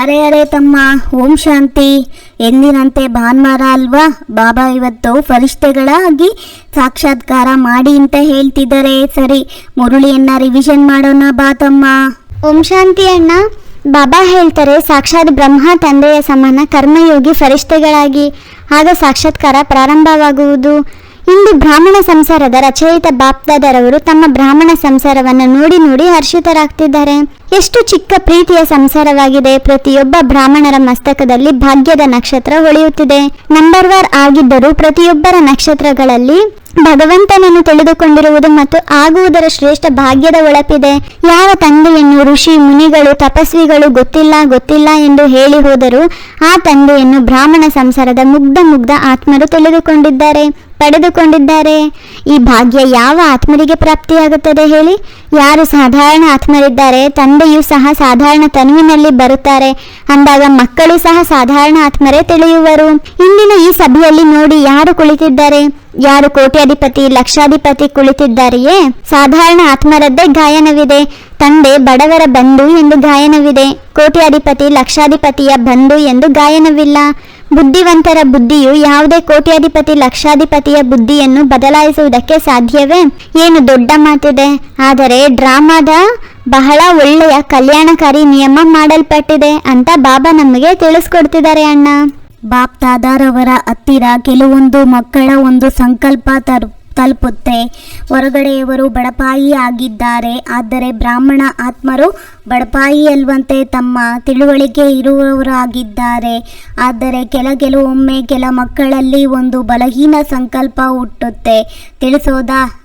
ಅರೆ ಅರೆ ತಮ್ಮ, ಓಂ ಶಾಂತಿ. ಎಂದಿನಂತೆ ಭಾನುವಾರ ಅಲ್ವಾ? ಬಾಬಾ ಇವತ್ತು ಫರಿಷ್ಠೆಗಳಾಗಿ ಸಾಕ್ಷಾತ್ಕಾರ ಮಾಡಿ ಅಂತ ಹೇಳ್ತಿದ್ದಾರೆ. ಸರಿ, ಮುರುಳಿಯನ್ನ ರಿವಿಷನ್ ಮಾಡೋಣ ಬಾ ತಮ್ಮ. ಓಂ ಶಾಂತಿ ಅಣ್ಣ. ಬಾಬಾ ಹೇಳ್ತಾರೆ, ಸಾಕ್ಷಾತ್ ಬ್ರಹ್ಮ ತಂದೆಯ ಸಮಾನ ಕರ್ಮಯೋಗಿ ಫರಿಷ್ಠೆಗಳಾಗಿ. ಆಗ ಸಾಕ್ಷಾತ್ಕಾರ ಪ್ರಾರಂಭವಾಗುವುದು. ಇಂದು ಬ್ರಾಹ್ಮಣ ಸಂಸಾರದ ರಚಯಿತ ಬಾಪ್ದಾದರವರು ತಮ್ಮ ಬ್ರಾಹ್ಮಣ ಸಂಸಾರವನ್ನು ನೋಡಿ ನೋಡಿ ಹರ್ಷಿತರಾಗ್ತಿದ್ದಾರೆ. ಎಷ್ಟು ಚಿಕ್ಕ ಪ್ರೀತಿಯ ಸಂಸಾರವಾಗಿದೆ. ಪ್ರತಿಯೊಬ್ಬ ಬ್ರಾಹ್ಮಣರ ಮಸ್ತಕದಲ್ಲಿ ಭಾಗ್ಯದ ನಕ್ಷತ್ರ ಹೊಳೆಯುತ್ತಿದೆ. ನಂಬರ್ ವಾರ್ ಆಗಿದ್ದರೂ ಪ್ರತಿಯೊಬ್ಬರ ನಕ್ಷತ್ರಗಳಲ್ಲಿ ಭಗವಂತನನ್ನು ತಿಳಿದುಕೊಂಡಿರುವುದು ಮತ್ತು ಆಗುವುದರ ಶ್ರೇಷ್ಠ ಭಾಗ್ಯದ ಒಳಪಿದೆ. ಯಾವ ತಂದೆಯನ್ನು, ಋಷಿ, ಮುನಿಗಳು, ತಪಸ್ವಿಗಳು ಗೊತ್ತಿಲ್ಲ ಗೊತ್ತಿಲ್ಲ ಎಂದು ಹೇಳಿ ಹೋದರೂ ಆ ತಂದೆಯನ್ನು ಬ್ರಾಹ್ಮಣ ಸಂಸಾರದ ಮುಗ್ಧ ಮುಗ್ಧ ಆತ್ಮರು ತಿಳಿದುಕೊಂಡಿದ್ದಾರೆ. ಪಡೆದುಕೊಂಡಿದ್ದಾರೆ. ಈ ಭಾಗ್ಯ ಯಾವ ಆತ್ಮರಿಗೆ ಪ್ರಾಪ್ತಿಯಾಗುತ್ತದೆ ಹೇಳಿ? ಯಾರು ಸಾಧಾರಣ ಆತ್ಮರಿದ್ದಾರೆ, ತಂದೆಯು ಸಹ ಸಾಧಾರಣ ತನುವಿನಲ್ಲಿ ಬರುತ್ತಾರೆ. ಅಂದಾಗ ಮಕ್ಕಳು ಸಹ ಸಾಧಾರಣ ಆತ್ಮರೇ ತಿಳಿಯುವರು. ಇಂದಿನ ಈ ಸಭೆಯಲ್ಲಿ ನೋಡಿ ಯಾರು ಕುಳಿತಿದ್ದಾರೆ? ಯಾರು ಕೋಟ್ಯಾಧಿಪತಿ, ಲಕ್ಷಾಧಿಪತಿ ಕುಳಿತಿದ್ದಾರೆಯೇ? ಸಾಧಾರಣ ಆತ್ಮರದ್ದೇ ಗಾಯನವಿದೆ. ತಂದೆ ಬಡವರ ಬಂಧು ಎಂದು ಗಾಯನವಿದೆ. ಕೋಟ್ಯಾಧಿಪತಿ, ಲಕ್ಷಾಧಿಪತಿಯ ಬಂಧು ಎಂದು ಗಾಯನವಿಲ್ಲ. ಬುದ್ಧಿವಂತರ ಬುದ್ಧಿಯು ಯಾವುದೇ ಕೋಟ್ಯಾಧಿಪತಿ, ಲಕ್ಷಾಧಿಪತಿಯ ಬುದ್ಧಿಯನ್ನು ಬದಲಾಯಿಸುವುದಕ್ಕೆ ಸಾಧ್ಯವೇ? ಏನು ದೊಡ್ಡ ಮಾತಿದೆ. ಆದರೆ ಡ್ರಾಮಾದ ಬಹಳ ಒಳ್ಳೆಯ ಕಲ್ಯಾಣಕಾರಿ ನಿಯಮ ಮಾಡಲ್ಪಟ್ಟಿದೆ ಅಂತ ಬಾಬಾ ನಮಗೆ ತಿಳಿಸ್ಕೊಡ್ತಿದ್ದಾರೆ ಅಣ್ಣ. ಬಾಪ್ ದಾದಾರವರ ಹತ್ತಿರ ಕೆಲವೊಂದು ಮಕ್ಕಳ ಒಂದು ಸಂಕಲ್ಪ ತರು, ತಲುಪುತ್ತೆ. ಹೊರಗಡೆಯವರು ಬಡಪಾಯಿ ಆಗಿದ್ದಾರೆ. ಆದರೆ ಬ್ರಾಹ್ಮಣ ಆತ್ಮರು ಬಡಪಾಯಿ ಅಲ್ವಂತೆ ತಮ್ಮ ತಿಳುವಳಿಕೆ ಇರುವವರಾಗಿದ್ದಾರೆ. ಆದರೆ ಕೆಲ ಕೆಲವೊಮ್ಮೆ ಕೆಲ ಮಕ್ಕಳಲ್ಲಿ ಒಂದು ಬಲಹೀನ ಸಂಕಲ್ಪ ಹುಟ್ಟುತ್ತೆ. ತಿಳಿಸೋದಾ?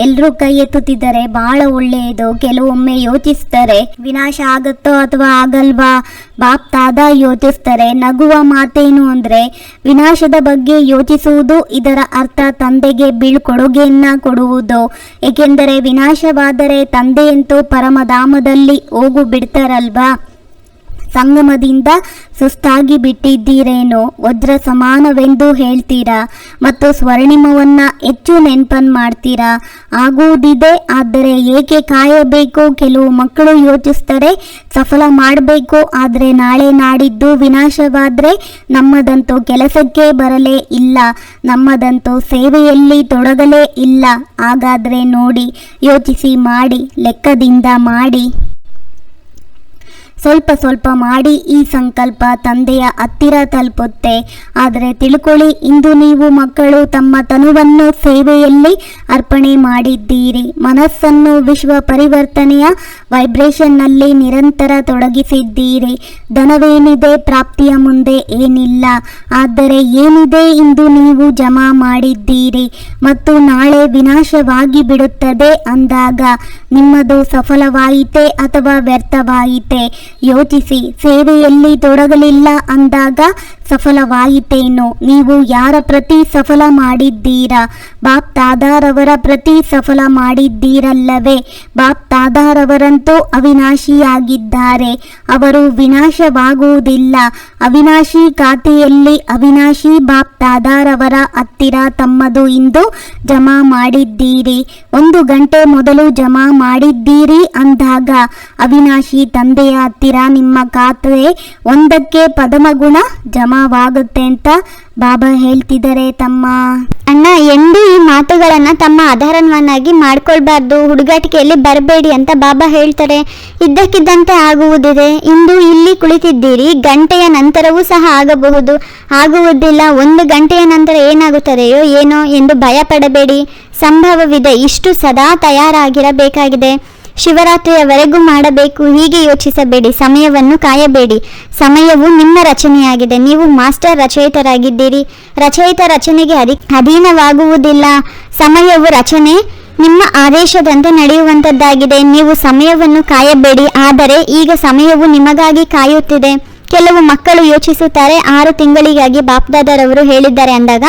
ಎಲ್ಲರೂ ಕೈ ಎತ್ತುತ್ತಿದ್ದಾರೆ ಬಹಳ ಒಳ್ಳೆಯದು. ಕೆಲವೊಮ್ಮೆ ಯೋಚಿಸ್ತಾರೆ, ವಿನಾಶ ಆಗುತ್ತೋ ಅಥವಾ ಆಗಲ್ವಾ? ಬಾಪ್ ತಾದ ಯೋಚಿಸ್ತಾರೆ, ನಗುವ ಮಾತೇನು ಅಂದ್ರೆ, ವಿನಾಶದ ಬಗ್ಗೆ ಯೋಚಿಸುವುದು ಇದರ ಅರ್ಥ ತಂದೆಗೆ ಬೀಳ್ಕೊಡುಗೆಯನ್ನ ಕೊಡುವುದು. ಏಕೆಂದರೆ ವಿನಾಶವಾದರೆ ತಂದೆಯಂತೂ ಪರಮಧಾಮದಲ್ಲಿ ಹೋಗು ಬಿಡ್ತಾರಲ್ವಾ? ಸಂಗಮದಿಂದ ಸುಸ್ತಾಗಿ ಬಿಟ್ಟಿದ್ದೀರೇನು? ವಜ್ರ ಸಮಾನವೆಂದು ಹೇಳ್ತೀರಾ? ಮತ್ತು ಸ್ವರ್ಣಿಮವನ್ನ ಹೆಚ್ಚು ನೆನ್ಪನ್ ಮಾಡ್ತೀರಾ? ಆಗುವುದಿದೆ, ಆದರೆ ಏಕೆ ಕಾಯಬೇಕು? ಕೆಲವು ಮಕ್ಕಳು ಯೋಚಿಸ್ತಾರೆ, ಸಫಲ ಮಾಡಬೇಕು, ಆದರೆ ನಾಳೆ ನಾಡಿದ್ದು ವಿನಾಶವಾದರೆ ನಮ್ಮದಂತೂ ಕೆಲಸಕ್ಕೆ ಬರಲೇ ಇಲ್ಲ, ನಮ್ಮದಂತೂ ಸೇವೆಯಲ್ಲಿ ತೊಡಗಲೇ ಇಲ್ಲ. ಹಾಗಾದ್ರೆ ನೋಡಿ, ಯೋಚಿಸಿ ಮಾಡಿ, ಲೆಕ್ಕದಿಂದ ಮಾಡಿ. ಸ್ವಲ್ಪ ಸ್ವಲ್ಪ ಮಾಡಿ ಈ ಸಂಕಲ್ಪ ತಂದೆಯ ಹತ್ತಿರ ತಲುಪುತ್ತೆ. ಆದರೆ ತಿಳ್ಕೊಳ್ಳಿ, ಇಂದು ನೀವು ಮಕ್ಕಳು ತಮ್ಮ ತನುವನ್ನು ಸೇವೆಯಲ್ಲಿ ಅರ್ಪಣೆ ಮಾಡಿದ್ದೀರಿ. ಮನಸ್ಸನ್ನು ವಿಶ್ವ ಪರಿವರ್ತನೆಯ ವೈಬ್ರೇಷನ್ನಲ್ಲಿ ನಿರಂತರ ತೊಡಗಿಸಿದ್ದೀರಿ. ಧನವೇನಿದೆ, ಪ್ರಾಪ್ತಿಯ ಮುಂದೆ ಏನಿಲ್ಲ. ಆದರೆ ಏನಿದೆ ಇಂದು ನೀವು ಜಮಾ ಮಾಡಿದ್ದೀರಿ. ಮತ್ತು ನಾಳೆ ವಿನಾಶವಾಗಿ ಬಿಡುತ್ತದೆ ಅಂದಾಗ ನಿಮ್ಮದು ಸಫಲವಾಯಿತೆ ಅಥವಾ ವ್ಯರ್ಥವಾಯಿತೆ? ಯೋಚಿಸಿ, ಸೇವೆಯಲ್ಲಿ ತೊಡಗಲಿಲ್ಲ ಅಂದಾಗ ಸಫಲವಾಯಿತೇನು? ನೀವು ಯಾರ ಪ್ರತಿ ಸಫಲ ಮಾಡಿದ್ದೀರಾ? ಬಾಪ್ ತಾದಾರವರ ಪ್ರತಿ ಸಫಲ ಮಾಡಿದ್ದೀರಲ್ಲವೇ? ಬಾಪ್ ತಾದಾರವರಂತೂ ಅವಿನಾಶಿಯಾಗಿದ್ದಾರೆ. ಅವರು ವಿನಾಶವಾಗುವುದಿಲ್ಲ. ಅವಿನಾಶಿ ಖಾತೆಯಲ್ಲಿ ಅವಿನಾಶಿ ಬಾಪ್ ತಾದಾರವರ ಹತ್ತಿರ ತಮ್ಮದು ಇಂದು ಜಮಾ ಮಾಡಿದ್ದೀರಿ. ಒಂದು ಗಂಟೆ ಮೊದಲು ಜಮಾ ಮಾಡಿದ್ದೀರಿ ಅಂದಾಗ ಅವಿನಾಶಿ ತಂದೆಯ ಹತ್ತಿರ ನಿಮ್ಮ ಖಾತೆ ಒಂದಕ್ಕೆ ಪದಮಗುಣ ಜಮಾವಾಗುತ್ತೆ ಅಂತ ಬಾಬಾ ಹೇಳ್ತಿದ್ದಾರೆ ತಮ್ಮ. ಅಣ್ಣ, ಎಂದು ಈ ಮಾತುಗಳನ್ನ ತಮ್ಮ ಆಧಾರವನ್ನಾಗಿ ಮಾಡ್ಕೊಳ್ಬಾರ್ದು. ಹುಡುಗಾಟಿಕೆಯಲ್ಲಿ ಬರಬೇಡಿ ಅಂತ ಬಾಬಾ ಹೇಳ್ತಾರೆ. ಇದ್ದಕ್ಕಿದ್ದಂತೆ ಆಗುವುದಿದೆ. ಇಂದು ಇಲ್ಲಿ ಕುಳಿತಿದ್ದೀರಿ. ಗಂಟೆಯ ನಂತರವೂ ಸಹ ಆಗಬಹುದು. ಆಗುವುದಿಲ್ಲ. ಒಂದು ಗಂಟೆಯ ನಂತರ ಏನಾಗುತ್ತದೆಯೋ ಏನೋ ಎಂದು ಭಯ ಪಡಬೇಡಿ ಸಂಭವವಿದೆ. ಇಷ್ಟು ಸದಾ ತಯಾರಾಗಿರಬೇಕಾಗಿದೆ. ಶಿವರಾತ್ರಿಯವರೆಗೂ ಮಾಡಬೇಕು, ಹೀಗೆ ಯೋಚಿಸಬೇಡಿ, ಸಮಯವನ್ನು ಕಾಯಬೇಡಿ. ಸಮಯವು ನಿಮ್ಮ ರಚನೆಯಾಗಿದೆ, ನೀವು ಮಾಸ್ಟರ್ ರಚಯಿತರಾಗಿದ್ದೀರಿ. ರಚಯಿತ ರಚನೆಗೆ ಅಧಿ, ಅಧೀನವಾಗುವುದಿಲ್ಲ. ಸಮಯವು ರಚನೆ, ನಿಮ್ಮ ಆದೇಶದಂತೆ ನಡೆಯುವಂಥದ್ದಾಗಿದೆ ನೀವು ಸಮಯವನ್ನು ಕಾಯಬೇಡಿ, ಆದರೆ ಈಗ ಸಮಯವು ನಿಮಗಾಗಿ ಕಾಯುತ್ತಿದೆ. ಕೆಲವು ಮಕ್ಕಳು ಯೋಚಿಸುತ್ತಾರೆ, ಆರು ತಿಂಗಳಿಗಾಗಿ ಬಾಪ್ದಾದರವರು ಹೇಳಿದ್ದಾರೆ ಅಂದಾಗ,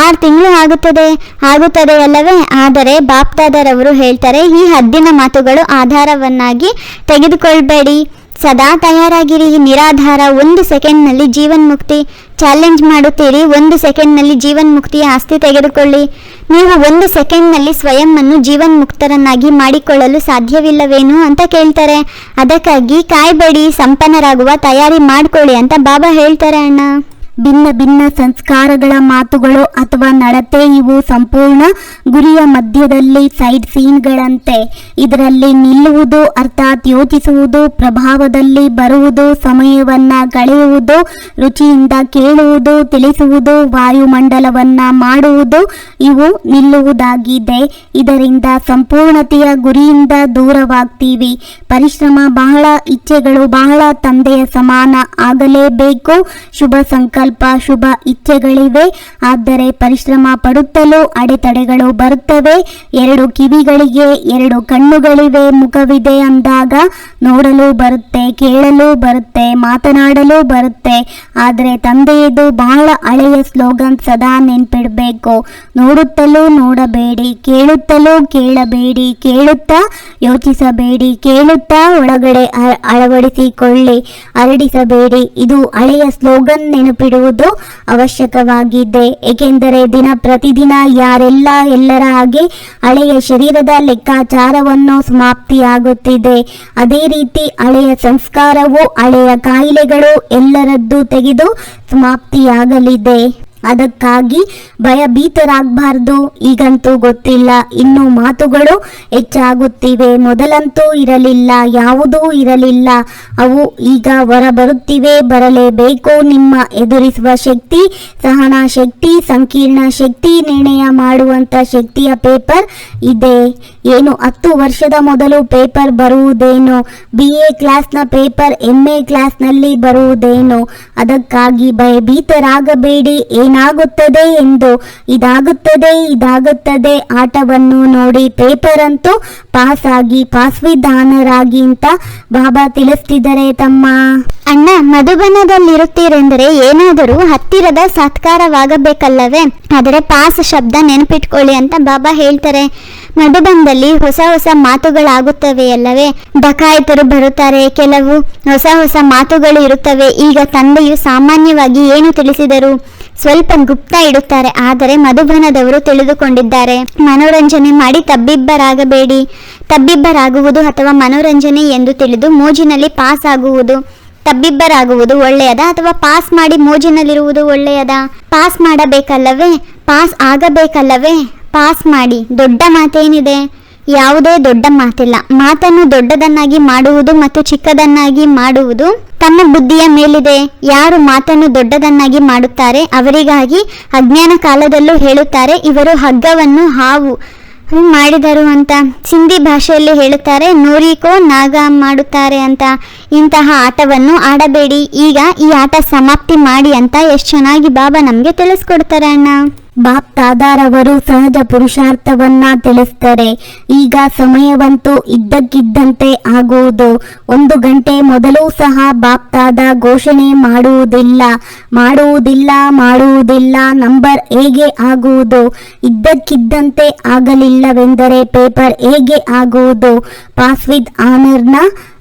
ಆರು ತಿಂಗಳು ಆಗುತ್ತದೆ ಆಗುತ್ತದೆ ಅಲ್ಲವೇ? ಆದರೆ ಬಾಪ್ದಾದರವರು ಹೇಳ್ತಾರೆ, ಈ ಹದ್ದಿನ ಮಾತುಗಳು ಆಧಾರವನ್ನಾಗಿ ತೆಗೆದುಕೊಳ್ಬೇಡಿ. ಸದಾ ತಯಾರಾಗಿರಿ. ನಿರಾಧಾರ, ಒಂದು ಸೆಕೆಂಡ್ನಲ್ಲಿ ಜೀವನ್ಮುಕ್ತಿ ಚಾಲೆಂಜ್ ಮಾಡುತ್ತೀರಿ. ಒಂದು ಸೆಕೆಂಡ್ನಲ್ಲಿ ಜೀವನ್ಮುಕ್ತಿಯ ಆಸ್ತಿ ತೆಗೆದುಕೊಳ್ಳಿ. ನೀವು ಒಂದು ಸೆಕೆಂಡ್ನಲ್ಲಿ ಸ್ವಯಂವನ್ನು ಜೀವನ್ಮುಕ್ತರನ್ನಾಗಿ ಮಾಡಿಕೊಳ್ಳಲು ಸಾಧ್ಯವಿಲ್ಲವೇನು ಅಂತ ಕೇಳ್ತಾರೆ. ಅದಕ್ಕಾಗಿ ಕಾಯ್ಬೇಡಿ, ಸಂಪನ್ನರಾಗುವ, ತಯಾರಿ ಮಾಡಿಕೊಳ್ಳಿ ಅಂತ ಬಾಬಾ ಹೇಳ್ತಾರೆ ಅಣ್ಣ. ಭಿನ್ನ ಭಿನ್ನ ಸಂಸ್ಕಾರಗಳ ಮಾತುಗಳು ಅಥವಾ ನಡತೆ ಇವು ಸಂಪೂರ್ಣ ಗುರಿಯ ಮಧ್ಯದಲ್ಲಿ ಸೈಡ್ ಸೀನ್ಗಳಂತೆ. ಇದರಲ್ಲಿ ನಿಲ್ಲುವುದು ಅರ್ಥಾತ್ ಯೋಚಿಸುವುದು, ಪ್ರಭಾವದಲ್ಲಿ ಬರುವುದು, ಸಮಯವನ್ನ ಕಳೆಯುವುದು, ರುಚಿಯಿಂದ ಕೇಳುವುದು, ತಿಳಿಸುವುದು, ವಾಯುಮಂಡಲವನ್ನ ಮಾಡುವುದು ಇವು ನಿಲ್ಲುವುದಾಗಿದೆ. ಇದರಿಂದ ಸಂಪೂರ್ಣತೆಯ ಗುರಿಯಿಂದ ದೂರವಾಗ್ತೀವಿ. ಪರಿಶ್ರಮ ಬಹಳ, ಇಚ್ಛೆಗಳು ಬಹಳ, ತಂದೆಯ ಸಮಾನ ಆಗಲೇಬೇಕು. ಶುಭ ಸಂಕಲ್ಪ ಶುಭ ಇಚ್ಛೆಗಳಿವೆ. ಆದರೆ ಪರಿಶ್ರಮ ಪಡುತ್ತಲೂ ಅಡೆತಡೆಗಳು ಬರುತ್ತವೆ. ಎರಡು ಕಿವಿಗಳಿಗೆ ಎರಡು ಕಣ್ಣುಗಳಿವೆ ಮುಖವಿದೆ ಅಂದಾಗ ನೋಡಲು ಬರುತ್ತೆ, ಕೇಳಲು ಬರುತ್ತೆ, ಮಾತನಾಡಲು ಬರುತ್ತೆ. ಆದರೆ ತಂದೆಯದು ಬಹಳ ಹಳೆಯ ಸ್ಲೋಗನ್ ಸದಾ ನೆನ್ಪಿಡಬೇಕು. ನೋಡುತ್ತಲೂ ನೋಡಬೇಡಿ, ಕೇಳುತ್ತಲೂ ಕೇಳಬೇಡಿ, ಕೇಳುತ್ತಾ ಯೋಚಿಸಬೇಡಿ, ಕೇಳುತ್ತಾ ಒಳಗಡೆ ಅಳವಡಿಸಿಕೊಳ್ಳಿ ಹರಡಿಸಬೇಡಿ. ಇದು ಹಳೆಯ ಸ್ಲೋಗನ್ ನೆನಪಿಡುವುದು ಅವಶ್ಯಕವಾಗಿದೆ ಏಕೆಂದರೆ ದಿನ ಪ್ರತಿದಿನ ಯಾರೆಲ್ಲ ಎಲ್ಲರ ಹಾಗೆ ಹಳೆಯ ಶರೀರದ ಲೆಕ್ಕಾಚಾರವನ್ನು ಸಮಾಪ್ತಿಯಾಗುತ್ತಿದೆ. ಅದೇ ರೀತಿ ಹಳೆಯ ಸಂಸ್ಕಾರವು ಹಳೆಯ ಕಾಯಿಲೆಗಳು ಎಲ್ಲರದ್ದು ತೆಗೆದು ಸಮಾಪ್ತಿಯಾಗಲಿದೆ. ಅದಕ್ಕಾಗಿ ಭಯಭೀತರಾಗಬಾರ್ದು. ಈಗಂತೂ ಗೊತ್ತಿಲ್ಲ, ಇನ್ನು ಮಾತುಗಳು ಹೆಚ್ಚಾಗುತ್ತಿವೆ. ಮೊದಲಂತೂ ಇರಲಿಲ್ಲ, ಯಾವುದೂ ಇರಲಿಲ್ಲ. ಅವು ಈಗ ಹೊರಬರುತ್ತಿವೆ, ಬರಲೇಬೇಕು. ನಿಮ್ಮ ಎದುರಿಸುವ ಶಕ್ತಿ, ಸಹನಾ ಶಕ್ತಿ, ಸಂಕೀರ್ಣ ಶಕ್ತಿ, ನಿರ್ಣಯ ಮಾಡುವಂಥ ಶಕ್ತಿಯ ಪೇಪರ್ ಇದೆ. ಏನು, ಹತ್ತು ವರ್ಷದ ಮೊದಲು ಪೇಪರ್ ಬರುವುದೇನು ಬಿ ಎ ಕ್ಲಾಸ್ನ ಪೇಪರ್ ಎಂ ಎ ಕ್ಲಾಸ್ನಲ್ಲಿ ಬರುವುದೇನು, ಅದಕ್ಕಾಗಿ ಭಯಭೀತರಾಗಬೇಡಿ, ಏನಾಗುತ್ತದೆ ಎಂದು, ಇದಾಗುತ್ತದೆ ಇದಾಗುತ್ತದೆ ಆಟವನ್ನು ನೋಡಿ ಪೇಪರ್ ಅಂತೂ ಪಾಸ್ ಆಗಿ ಪಾಸ್ವಿಧಾನರಾಗಿ ಅಂತ ಬಾಬಾ ತಿಳಿಸ್ತಿದ್ದಾರೆ ತಮ್ಮ. ಅಣ್ಣ, ಮಧುಬನದಲ್ಲಿರುತ್ತೀರೆಂದರೆ ಏನಾದರೂ ಹತ್ತಿರದ ಸತ್ಕಾರವಾಗಬೇಕಲ್ಲವೇ? ಆದರೆ ಪಾಸ್ ಶಬ್ದ ನೆನಪಿಟ್ಕೊಳ್ಳಿ ಅಂತ ಬಾಬಾ ಹೇಳ್ತಾರೆ. ಮಧುಬನದಲ್ಲಿ ಹೊಸ ಹೊಸ ಮಾತುಗಳಾಗುತ್ತವೆ ಅಲ್ಲವೇ ಡಕಾಯಿತರು ಬರುತ್ತಾರೆ. ಕೆಲವು ಹೊಸ ಹೊಸ ಮಾತುಗಳು ಇರುತ್ತವೆ. ಈಗ ತಂದೆಯು ಸಾಮಾನ್ಯವಾಗಿ ಏನು ತಿಳಿಸಿದರು? ಸ್ವಲ್ಪ ಗುಪ್ತ ಇಡುತ್ತಾರೆ. ಆದರೆ ಮಧುಬನದವರು ತಿಳಿದುಕೊಂಡಿದ್ದಾರೆ. ಮನೋರಂಜನೆ ಮಾಡಿ ತಬ್ಬಿಬ್ಬರಾಗಬೇಡಿ. ತಬ್ಬಿಬ್ಬರಾಗುವುದು ಅಥವಾ ಮನೋರಂಜನೆ ಎಂದು ತಿಳಿದು ಮೋಜಿನಲ್ಲಿ ಪಾಸ್ ಆಗುವುದು. ತಬ್ಬಿಬ್ಬರಾಗುವುದು ಒಳ್ಳೆಯದಾ ಅಥವಾ ಪಾಸ್ ಮಾಡಿ ಮೋಜಿನಲ್ಲಿರುವುದು ಒಳ್ಳೆಯದಾ? ಪಾಸ್ ಮಾಡಬೇಕಲ್ಲವೇ? ಪಾಸ್ ಆಗಬೇಕಲ್ಲವೇ? ಪಾಸ್ ಮಾಡಿ. ದೊಡ್ಡ ಮಾತೇನಿದೆ? ಯಾವುದೇ ದೊಡ್ಡ ಮಾತಿಲ್ಲ. ಮಾತನ್ನು ದೊಡ್ಡದನ್ನಾಗಿ ಮಾಡುವುದು ಮತ್ತು ಚಿಕ್ಕದನ್ನಾಗಿ ಮಾಡುವುದು ತಮ್ಮ ಬುದ್ಧಿಯ ಮೇಲಿದೆ. ಯಾರು ಮಾತನ್ನು ದೊಡ್ಡದನ್ನಾಗಿ ಮಾಡುತ್ತಾರೆ, ಅವರಿಗಾಗಿ ಅಜ್ಞಾನ ಕಾಲದಲ್ಲೂ ಹೇಳುತ್ತಾರೆ, ಇವರು ಹಗ್ಗವನ್ನು ಹಾವು ಮಾಡಿದರು ಅಂತ ಸಿಂಧಿ ಭಾಷೆಯಲ್ಲಿ ಹೇಳುತ್ತಾರೆ, ನೋರಿಕೋ ನಾಗ ಮಾಡುತ್ತಾರೆ ಅಂತ. ಇಂತಹ ಆಟವನ್ನು ಆಡಬೇಡಿ. ಈಗ ಈ ಆಟ ಸಮಾಪ್ತಿ ಮಾಡಿ ಅಂತ ಎಷ್ಟು ಚೆನ್ನಾಗಿ ಬಾಬಾ ನಮಗೆ ತಿಳಿಸ್ಕೊಡ್ತಾರೆ ಅಣ್ಣ ಬಾಪ್ ತಾದಾರವರು ಸಹಜ ಪುರುಷಾರ್ಥವನ್ನ ತಿಳಿಸ್ತಾರೆ. ಈಗ ಸಮಯವಂತೂ ಇದ್ದಕ್ಕಿದ್ದಂತೆ ಆಗುವುದು. ಒಂದು ಗಂಟೆ ಮೊದಲು ಸಹ ಬಾಪ್ ತಾದ ಘೋಷಣೆ ಮಾಡುವುದಿಲ್ಲ. ಮಾಡುವುದಿಲ್ಲ ಮಾಡುವುದಿಲ್ಲ, ನಂಬರ್ ಹೇಗೆ ಆಗುವುದು? ಇದ್ದಕ್ಕಿದ್ದಂತೆ ಆಗಲಿಲ್ಲವೆಂದರೆ ಪೇಪರ್ ಹೇಗೆ ಆಗುವುದು? ಪಾಸ್ ವಿತ್ ಆನರ್ನ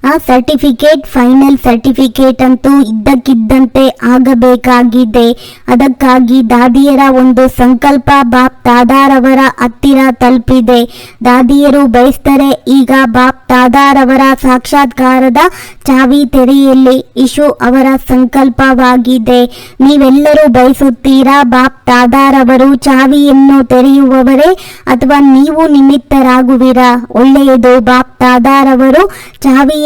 ಆ ಸರ್ಟಿಫಿಕೇಟ್, ಫೈನಲ್ ಸರ್ಟಿಫಿಕೇಟ್ ಅಂತೂ ಇದ್ದಕ್ಕಿದ್ದಂತೆ ಆಗಬೇಕಾಗಿದೆ. ಅದಕ್ಕಾಗಿ ದಾದಿಯರ ಒಂದು ಸಂಕಲ್ಪ ಬಾಪ್ ತಾದಾರವರ ಹತ್ತಿರ ತಲುಪಿದೆ. ದಾದಿಯರು ಬಯಸ್ತಾರೆ, ಈಗ ಬಾಪ್ ತಾದಾರವರ ಸಾಕ್ಷಾತ್ಕಾರದ ಚಾವಿ ತೆರೆಯಲ್ಲಿ ಇಶು ಅವರ ಸಂಕಲ್ಪವಾಗಿದೆ. ನೀವೆಲ್ಲರೂ ಬಯಸುತ್ತೀರಾ, ಬಾಪ್ ತಾದಾರವರು ಚಾವಿಯನ್ನು ತೆರೆಯುವವರೇ ಅಥವಾ ನೀವು ನಿಮಿತ್ತರಾಗುವಿರಾ? ಒಳ್ಳೆಯದು, ಬಾಪ್ ತಾದಾರವರು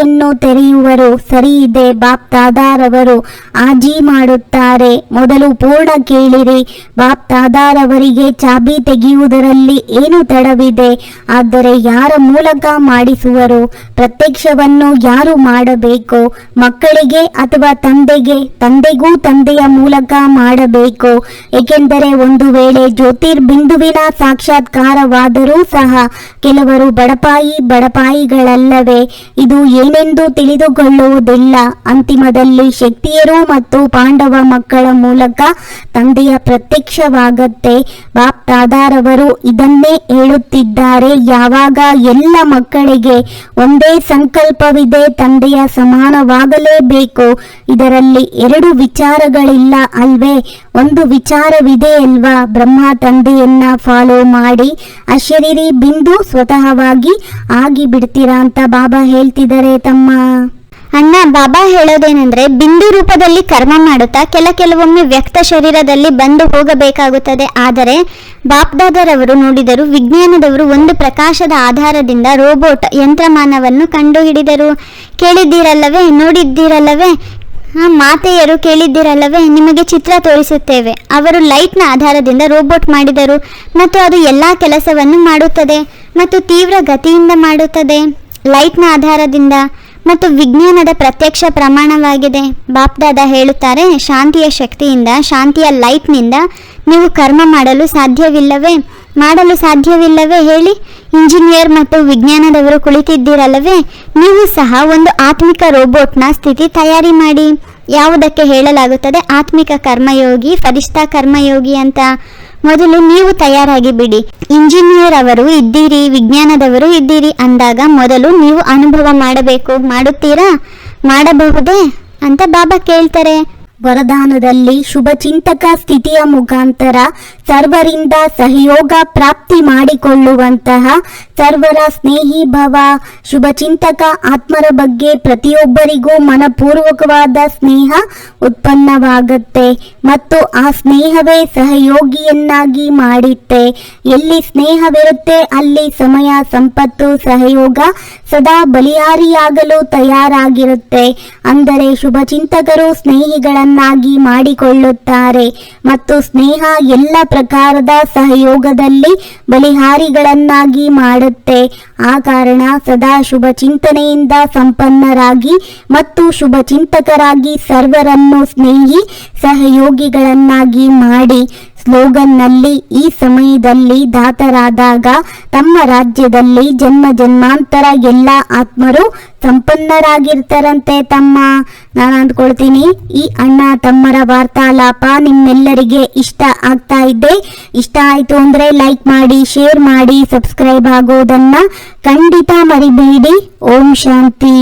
ಚಾವಿಯನ್ನು ತೆರೆಯುವರು. ಸರಿಯಿದೆ ಬಾಪ್ತಾದಾರವರು ಬಾಪ್ ತಾದಾರವರು ಆಜಿ ಮಾಡುತ್ತಾರೆ. ಮೊದಲು ಪೂರ್ಣ ಕೇಳಿರಿ. ಬಾಪ್ತಾದಾರವರಿಗೆ ಚಾಬಿ ತೆಗೆಯುವುದರಲ್ಲಿ ಏನು ತಡವಿದೆ? ಆದರೆ ಯಾರ ಮೂಲಕ ಮಾಡಿಸುವರು? ಪ್ರತ್ಯಕ್ಷವನ್ನು ಯಾರು ಮಾಡಬೇಕು? ಮಕ್ಕಳಿಗೆ ಅಥವಾ ತಂದೆಗೆ? ತಂದೆಗೂ ತಂದೆಯ ಮೂಲಕ ಮಾಡಬೇಕು. ಏಕೆಂದರೆ ಒಂದು ವೇಳೆ ಜ್ಯೋತಿರ್ಬಿಂದುವಿನ ಸಾಕ್ಷಾತ್ಕಾರವಾದರೂ ಸಹ ಕೆಲವರು ಬಡಪಾಯಿ ಬಡಪಾಯಿಗಳಲ್ಲವೇ. ಇದು ಏನು ಏನೆಂದು ತಿಳಿದುಕೊಳ್ಳುವುದಿಲ್ಲ. ಅಂತಿಮದಲ್ಲಿ ಶಕ್ತಿಯರು ಮತ್ತು ಪಾಂಡವ ಮಕ್ಕಳ ಮೂಲಕ ತಂದೆಯ ಪ್ರತ್ಯಕ್ಷವಾಗತ್ತೆ. ಬಾಪ್ ದಾದಾರವರು ಇದನ್ನೇ ಹೇಳುತ್ತಿದ್ದಾರೆ. ಯಾವಾಗ ಎಲ್ಲ ಮಕ್ಕಳಿಗೆ ಒಂದೇ ಸಂಕಲ್ಪವಿದೆ, ತಂದೆಯ ಸಮಾನವಾಗಲೇಬೇಕು. ಇದರಲ್ಲಿ ಎರಡು ವಿಚಾರಗಳಿಲ್ಲ ಅಲ್ವೇ? ಒಂದು ವಿಚಾರವಿದೆ ಅಲ್ವಾ? ಬ್ರಹ್ಮ ತಂದೆಯನ್ನ ಫಾಲೋ ಮಾಡಿ ಅಶರೀರಿ ಬಿಂದು ಸ್ವತಃವಾಗಿ ಆಗಿ ಬಿಡ್ತೀರಾ ಅಂತ ಬಾಬಾ ಹೇಳ್ತಿದ್ದಾರೆ. ತಮ್ಮ ಅಣ್ಣ, ಬಾಬಾ ಹೇಳೋದೇನೆಂದ್ರೆ ಬಿಂದು ರೂಪದಲ್ಲಿ ಕರ್ಮ ಮಾಡುತ್ತಾ ಕೆಲ ಕೆಲವೊಮ್ಮೆ ವ್ಯಕ್ತ ಶರೀರದಲ್ಲಿ ಬಂದು ಹೋಗಬೇಕಾಗುತ್ತದೆ. ಆದರೆ ಬಾಪ್ದಾದರವರು ನೋಡಿದರು ವಿಜ್ಞಾನದವರು ಒಂದು ಪ್ರಕಾಶದ ಆಧಾರದಿಂದ ರೋಬೋಟ್ ಯಂತ್ರಮಾನವನ್ನು ಕಂಡುಹಿಡಿದರು. ಕೇಳಿದ್ದೀರಲ್ಲವೇ? ನೋಡಿದ್ದೀರಲ್ಲವೇ? ಮಾತೆಯರು ಕೇಳಿದ್ದೀರಲ್ಲವೇ? ನಿಮಗೆ ಚಿತ್ರ ತೋರಿಸುತ್ತೇವೆ. ಅವರು ಲೈಟ್ನ ಆಧಾರದಿಂದ ರೋಬೋಟ್ ಮಾಡಿದರು ಮತ್ತು ಅದು ಎಲ್ಲ ಕೆಲಸವನ್ನು ಮಾಡುತ್ತದೆ ಮತ್ತು ತೀವ್ರ ಗತಿಯಿಂದ ಮಾಡುತ್ತದೆ. ಲೈಟ್ನ ಆಧಾರದಿಂದ ಮತ್ತು ವಿಜ್ಞಾನದ ಪ್ರತ್ಯಕ್ಷ ಪ್ರಮಾಣವಾಗಿದೆ. ಬಾಪ್ದಾದ ಹೇಳುತ್ತಾರೆ, ಶಾಂತಿಯ ಶಕ್ತಿಯಿಂದ, ಶಾಂತಿಯ ಲೈಟ್ನಿಂದ ನೀವು ಕರ್ಮ ಮಾಡಲು ಸಾಧ್ಯವಿಲ್ಲವೇ? ಮಾಡಲು ಸಾಧ್ಯವಿಲ್ಲವೇ ಹೇಳಿ? ಇಂಜಿನಿಯರ್ ಮತ್ತು ವಿಜ್ಞಾನದವರು ಕುಳಿತಿದ್ದೀರಲ್ಲವೇ? ನೀವು ಸಹ ಒಂದು ಆತ್ಮಿಕ ರೋಬೋಟ್ನ ಸ್ಥಿತಿ ತಯಾರಿ ಮಾಡಿ. ಯಾವುದಕ್ಕೆ ಹೇಳಲಾಗುತ್ತದೆ? ಆತ್ಮಿಕ ಕರ್ಮಯೋಗಿ, ಫರಿಷ್ಠ ಕರ್ಮಯೋಗಿ ಅಂತ. ಮೊದಲು ನೀವು ತಯಾರಾಗಿ ಬಿಡಿ ಇಂಜಿನಿಯರ್ ಅವರು ಇದ್ದೀರಿ, ವಿಜ್ಞಾನದವರು ಇದ್ದೀರಿ ಅಂದಾಗ ಮೊದಲು ನೀವು ಅನುಭವ ಮಾಡಬೇಕು. ಮಾಡುತ್ತೀರಾ? ಮಾಡಬಹುದೇ? ಅಂತ ಬಾಬಾ ಕೇಳ್ತಾರೆ. ವರದಾನದಲ್ಲಿ ಶುಭ ಚಿಂತಕ ಸ್ಥಿತಿಯ ಮುಖಾಂತರ ಸರ್ವರಿಂದ ಸಹಯೋಗ ಪ್ರಾಪ್ತಿ ಮಾಡಿಕೊಳ್ಳುವಂತಹ ಸರ್ವರ ಸ್ನೇಹಿ ಭವ, ಶುಭ ಚಿಂತಕ ಆತ್ಮರ ಬಗ್ಗೆ ಪ್ರತಿಯೊಬ್ಬರಿಗೂ ಮನಪೂರ್ವಕವಾದ ಸ್ನೇಹ ಉತ್ಪನ್ನವಾಗುತ್ತೆ ಮತ್ತು ಆ ಸ್ನೇಹವೇ ಸಹಯೋಗಿಯನ್ನಾಗಿ ಮಾಡುತ್ತೆ. ಎಲ್ಲಿ ಸ್ನೇಹವಿರುತ್ತೆ ಅಲ್ಲಿ ಸಮಯ, ಸಂಪತ್ತು, ಸಹಯೋಗ ಸದಾ ಬಲಿಯಾರಿಯಾಗಲು ತಯಾರಾಗಿರುತ್ತೆ. ಅಂದರೆ ಶುಭ ಚಿಂತಕರು ಸ್ನೇಹಿಗಳನ್ನಾಗಿ ಮಾಡಿಕೊಳ್ಳುತ್ತಾರೆ ಮತ್ತು ಸ್ನೇಹ ಎಲ್ಲ ಪ್ರಕಾರದ ಸಹಯೋಗದಲ್ಲಿ ಬಲಿಹಾರಿಗಳನ್ನಾಗಿ ಮಾಡುತ್ತೆ. ಆ ಕಾರಣ ಸದಾ ಶುಭ ಚಿಂತನೆಯಿಂದ ಸಂಪನ್ನರಾಗಿ ಮತ್ತು ಶುಭ ಚಿಂತಕರಾಗಿ ಸರ್ವರನ್ನು ಸ್ನೇಹಿ ಸಹಯೋಗಿಗಳನ್ನಾಗಿ ಮಾಡಿ ಸ್ಲೋಗನ್ನಲ್ಲಿ ಈ ಸಮಯದಲ್ಲಿ ದಾತರಾದಾಗ ತಮ್ಮ ರಾಜ್ಯದಲ್ಲಿ ಜನ್ಮ ಜನ್ಮಾಂತರ ಎಲ್ಲ ಆತ್ಮರು ಸಂಪನ್ನರಾಗಿರ್ತಾರಂತೆ ತಮ್ಮ. ನಾನು ಅಂದ್ಕೊಳ್ತೀನಿ, ಈ ಅಣ್ಣ ತಮ್ಮರ ವಾರ್ತಾಲಾಪ ನಿಮ್ಮೆಲ್ಲರಿಗೆ ಇಷ್ಟ ಆಗ್ತಾ ಇದ್ದೆ ಇಷ್ಟ ಆಯ್ತು ಅಂದ್ರೆ ಲೈಕ್ ಮಾಡಿ, ಶೇರ್ ಮಾಡಿ, ಸಬ್ಸ್ಕ್ರೈಬ್ ಆಗೋದನ್ನ ಖಂಡಿತ ಮರಿಬೇಡಿ. ಓಂ ಶಾಂತಿ.